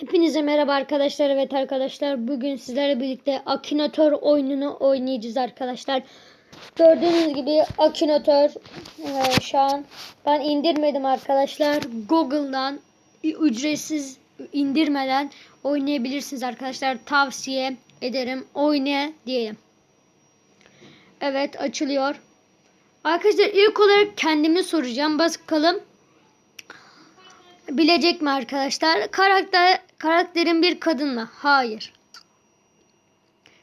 Hepinize merhaba arkadaşlar. Evet arkadaşlar bugün sizlerle birlikte Akinator oyununu oynayacağız arkadaşlar. Gördüğünüz gibi Akinator e, şu an ben indirmedim arkadaşlar. Google'dan ücretsiz indirmeden oynayabilirsiniz arkadaşlar. Tavsiye ederim. Oyna diyelim. Evet açılıyor. Arkadaşlar ilk olarak kendimi soracağım. Bakalım Bilecek mi arkadaşlar? Karakter karakterin bir kadın mı? Hayır.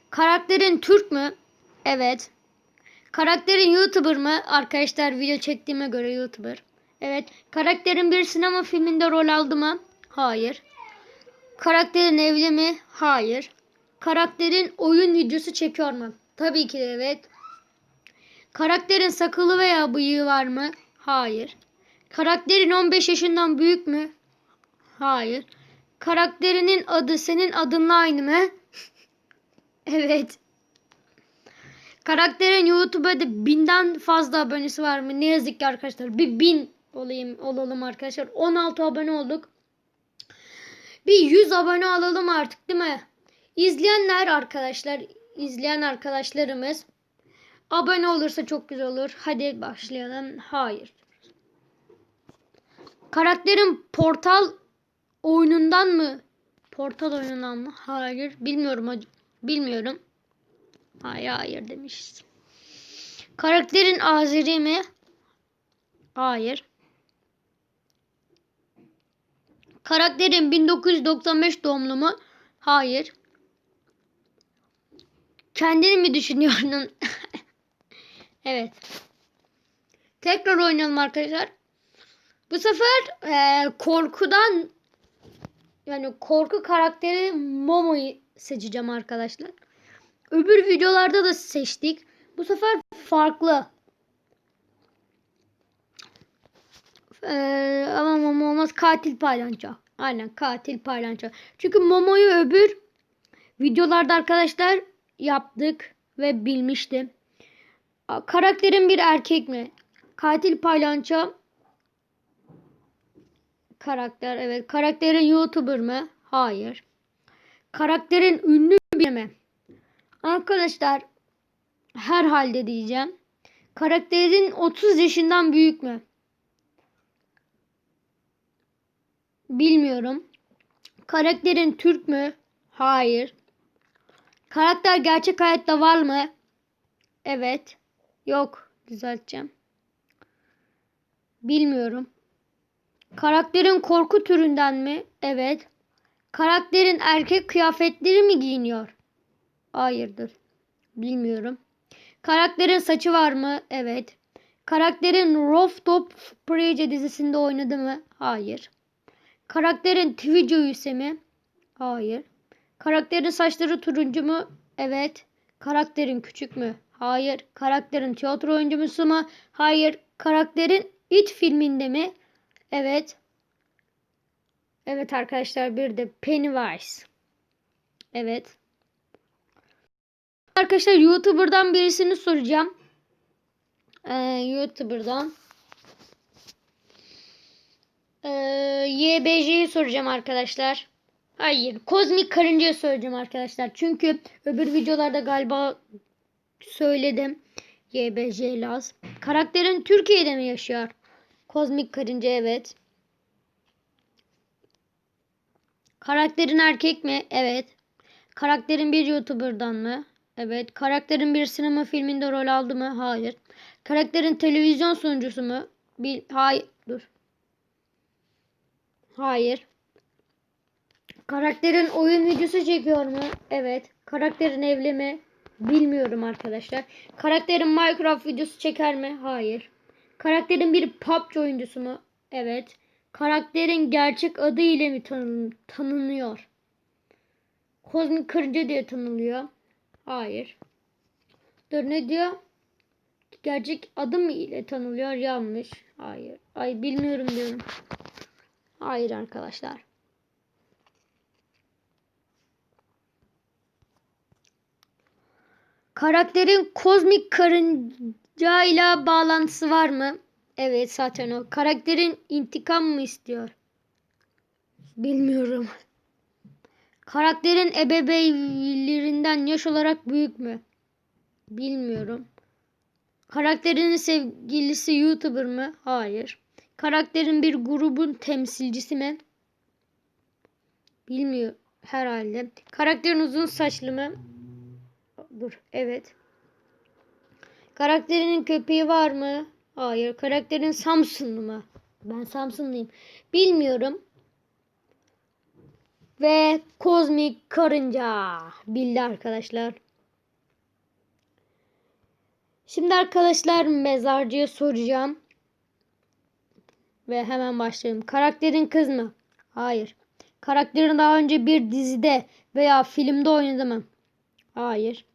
Karakterin Türk mü? Evet. Karakterin YouTuber mı? Arkadaşlar video çektiğime göre YouTuber. Evet. Karakterin bir sinema filminde rol aldı mı? Hayır. Karakterin evli mi? Hayır. Karakterin oyun videosu çekiyor mu? Tabii ki de evet. Karakterin sakalı veya bıyığı var mı? Hayır. Karakterin 15 yaşından büyük mü? Hayır. Karakterinin adı senin adınla aynı mı? evet. Karakterin YouTube'da binden fazla abonesi var mı? Ne yazık ki arkadaşlar. Bir bin olayım, olalım arkadaşlar. 16 abone olduk. Bir 100 abone alalım artık değil mi? İzleyenler arkadaşlar, izleyen arkadaşlarımız abone olursa çok güzel olur. Hadi başlayalım. Hayır. Karakterin portal oyunundan mı? Portal oyunundan mı? Hayır. Bilmiyorum. Bilmiyorum. Hayır hayır demişiz. Karakterin Azeri mi? Hayır. Karakterin 1995 doğumlu mu? Hayır. Kendini mi düşünüyorsun? evet. Tekrar oynayalım arkadaşlar. Bu sefer e, korkudan yani korku karakteri Momo'yu seçeceğim arkadaşlar. Öbür videolarda da seçtik. Bu sefer farklı. Ee, ama Momo olmaz. Katil paylanço. Aynen katil paylanço. Çünkü Momo'yu öbür videolarda arkadaşlar yaptık ve bilmiştim. Karakterin bir erkek mi? Katil paylanço Karakter evet. Karakterin YouTuber mı? Hayır. Karakterin ünlü bir mi? Arkadaşlar herhalde diyeceğim. Karakterin 30 yaşından büyük mü? Bilmiyorum. Karakterin Türk mü? Hayır. Karakter gerçek hayatta var mı? Evet. Yok. Düzelteceğim. Bilmiyorum. Karakterin korku türünden mi? Evet. Karakterin erkek kıyafetleri mi giyiniyor? Hayırdır. Bilmiyorum. Karakterin saçı var mı? Evet. Karakterin Rooftop Prece dizisinde oynadı mı? Hayır. Karakterin Twitch üyesi mi? Hayır. Karakterin saçları turuncu mu? Evet. Karakterin küçük mü? Hayır. Karakterin tiyatro oyuncusu mu? Hayır. Karakterin It filminde mi? Evet. Evet arkadaşlar bir de Pennywise. Evet. Arkadaşlar YouTuber'dan birisini soracağım. Ee, YouTuber'dan. Ee, YBJ'yi soracağım arkadaşlar. Hayır. Kozmik Karınca'yı soracağım arkadaşlar. Çünkü öbür videolarda galiba söyledim. YBJ Laz. Karakterin Türkiye'de mi yaşıyor? Kozmik karınca evet. Karakterin erkek mi? Evet. Karakterin bir YouTuber'dan mı? Evet. Karakterin bir sinema filminde rol aldı mı? Hayır. Karakterin televizyon sunucusu mu? Bir hayır. Dur. Hayır. Karakterin oyun videosu çekiyor mu? Evet. Karakterin evli mi? Bilmiyorum arkadaşlar. Karakterin Minecraft videosu çeker mi? Hayır. Karakterin bir PUBG oyuncusu mu? Evet. Karakterin gerçek adı ile mi tanın tanınıyor? Kozmik Kırıcı diye tanınıyor. Hayır. Dur ne diyor? Gerçek adı mı ile tanınıyor? Yanlış. Hayır. Ay bilmiyorum diyorum. Hayır arkadaşlar. Karakterin kozmik karınca ile bağlantısı var mı? Evet zaten o. Karakterin intikam mı istiyor? Bilmiyorum. Karakterin ebeveynlerinden yaş olarak büyük mü? Bilmiyorum. Karakterinin sevgilisi YouTuber mı? Hayır. Karakterin bir grubun temsilcisi mi? Bilmiyor herhalde. Karakterin uzun saçlı mı? Dur. Evet. Karakterinin köpeği var mı? Hayır. Karakterin Samsunlu mu? Ben Samsunluyum. Bilmiyorum. Ve kozmik karınca. Bildi arkadaşlar. Şimdi arkadaşlar mezarcıya soracağım. Ve hemen başlayalım. Karakterin kız mı? Hayır. Karakterin daha önce bir dizide veya filmde oynadı mı? Hayır.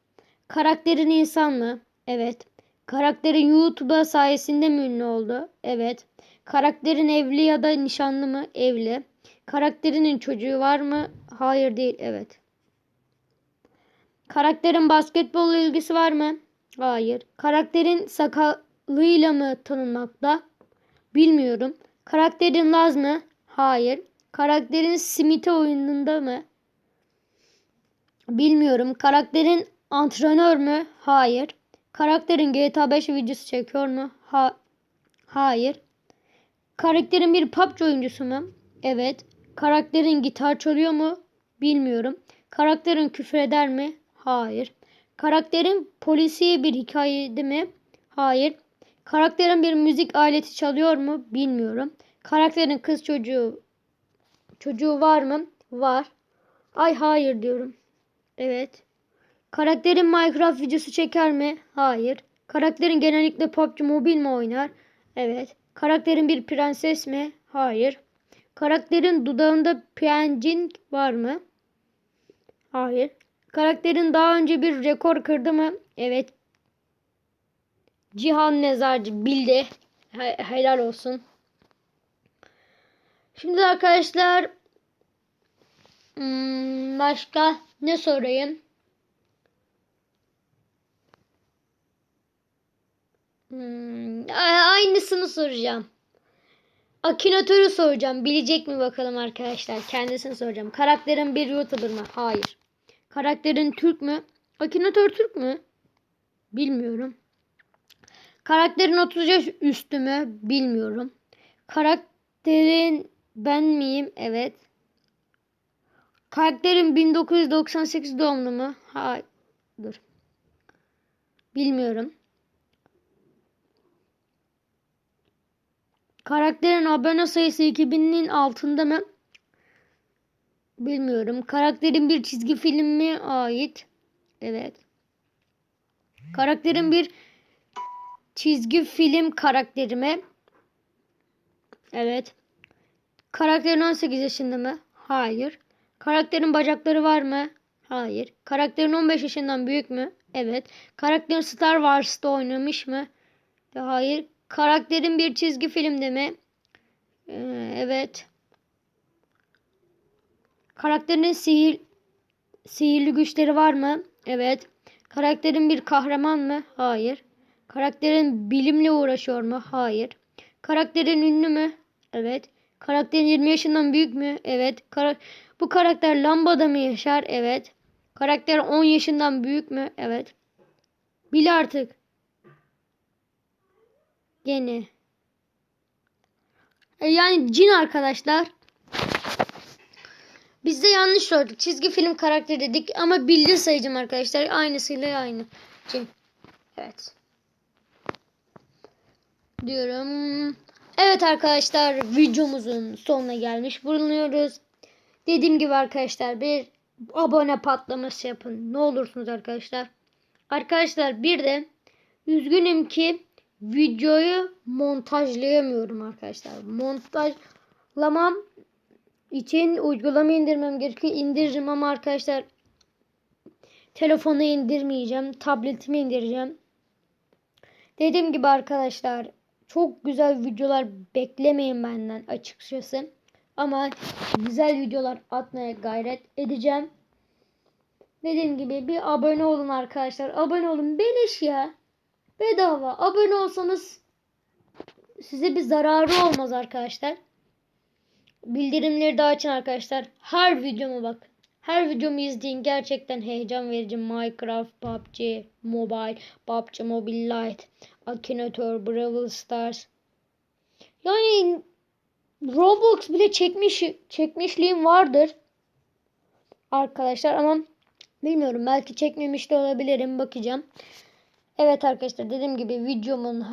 Karakterin insan mı? Evet. Karakterin YouTube'a sayesinde mi ünlü oldu? Evet. Karakterin evli ya da nişanlı mı? Evli. Karakterinin çocuğu var mı? Hayır değil. Evet. Karakterin basketbolla ilgisi var mı? Hayır. Karakterin sakalıyla mı tanınmakta? Bilmiyorum. Karakterin Laz mı? Hayır. Karakterin Smith'e oyununda mı? Bilmiyorum. Karakterin antrenör mü? Hayır. Karakterin GTA 5 videosu çekiyor mu? Ha Hayır. Karakterin bir PUBG oyuncusu mu? Evet. Karakterin gitar çalıyor mu? Bilmiyorum. Karakterin küfür eder mi? Hayır. Karakterin polisiye bir hikayede mi? Hayır. Karakterin bir müzik aleti çalıyor mu? Bilmiyorum. Karakterin kız çocuğu çocuğu var mı? Var. Ay hayır diyorum. Evet. Karakterin Minecraft videosu çeker mi? Hayır. Karakterin genellikle PUBG Mobile mi oynar? Evet. Karakterin bir prenses mi? Hayır. Karakterin dudağında piyancin var mı? Hayır. Karakterin daha önce bir rekor kırdı mı? Evet. Cihan Mezarcı bildi. He- helal olsun. Şimdi arkadaşlar hmm, başka ne sorayım? Hmm, aynısını soracağım. Akinatörü soracağım. Bilecek mi bakalım arkadaşlar. Kendisini soracağım. Karakterin bir YouTuber mı? Hayır. Karakterin Türk mü? Akinatör Türk mü? Bilmiyorum. Karakterin 30 yaş üstü mü? Bilmiyorum. Karakterin ben miyim? Evet. Karakterin 1998 doğumlu mu? Hayır. Dur. Bilmiyorum. Karakterin abone sayısı 2000'in altında mı? Bilmiyorum. Karakterin bir çizgi filmi ait. Evet. Karakterin bir çizgi film karakteri mi? Evet. Karakterin 18 yaşında mı? Hayır. Karakterin bacakları var mı? Hayır. Karakterin 15 yaşından büyük mü? Evet. Karakterin Star Wars'ta oynamış mı? Hayır. Karakterin bir çizgi filmde mi? Ee, evet. Karakterin sihir sihirli güçleri var mı? Evet. Karakterin bir kahraman mı? Hayır. Karakterin bilimle uğraşıyor mu? Hayır. Karakterin ünlü mü? Evet. Karakterin 20 yaşından büyük mü? Evet. Kara- Bu karakter lambada mı yaşar? Evet. Karakter 10 yaşından büyük mü? Evet. Bil artık. Gene. E, Yani cin arkadaşlar. Biz de yanlış sorduk. Çizgi film karakteri dedik ama bildi sayacağım arkadaşlar. Aynısıyla aynı. Cin. Evet. Diyorum. Evet arkadaşlar videomuzun sonuna gelmiş bulunuyoruz. Dediğim gibi arkadaşlar bir abone patlaması yapın. Ne olursunuz arkadaşlar. Arkadaşlar bir de üzgünüm ki videoyu montajlayamıyorum arkadaşlar. Montajlamam için uygulama indirmem gerekiyor. İndiririm ama arkadaşlar telefonu indirmeyeceğim. Tabletimi indireceğim. Dediğim gibi arkadaşlar çok güzel videolar beklemeyin benden açıkçası. Ama güzel videolar atmaya gayret edeceğim. Dediğim gibi bir abone olun arkadaşlar. Abone olun. Beleş ya. Bedava. Abone olsanız size bir zararı olmaz arkadaşlar. Bildirimleri de açın arkadaşlar. Her videoma bak. Her videomu izleyin. Gerçekten heyecan verici. Minecraft, PUBG, Mobile, PUBG Mobile Lite, Akinator, Brawl Stars. Yani Roblox bile çekmiş çekmişliğim vardır. Arkadaşlar ama bilmiyorum belki çekmemiş de olabilirim bakacağım. Evet arkadaşlar dediğim gibi videomun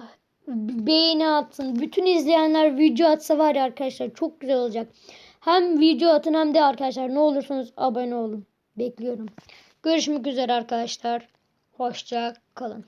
beğeni atın. Bütün izleyenler video atsa var ya arkadaşlar çok güzel olacak. Hem video atın hem de arkadaşlar ne olursunuz abone olun. Bekliyorum. Görüşmek üzere arkadaşlar. Hoşça kalın.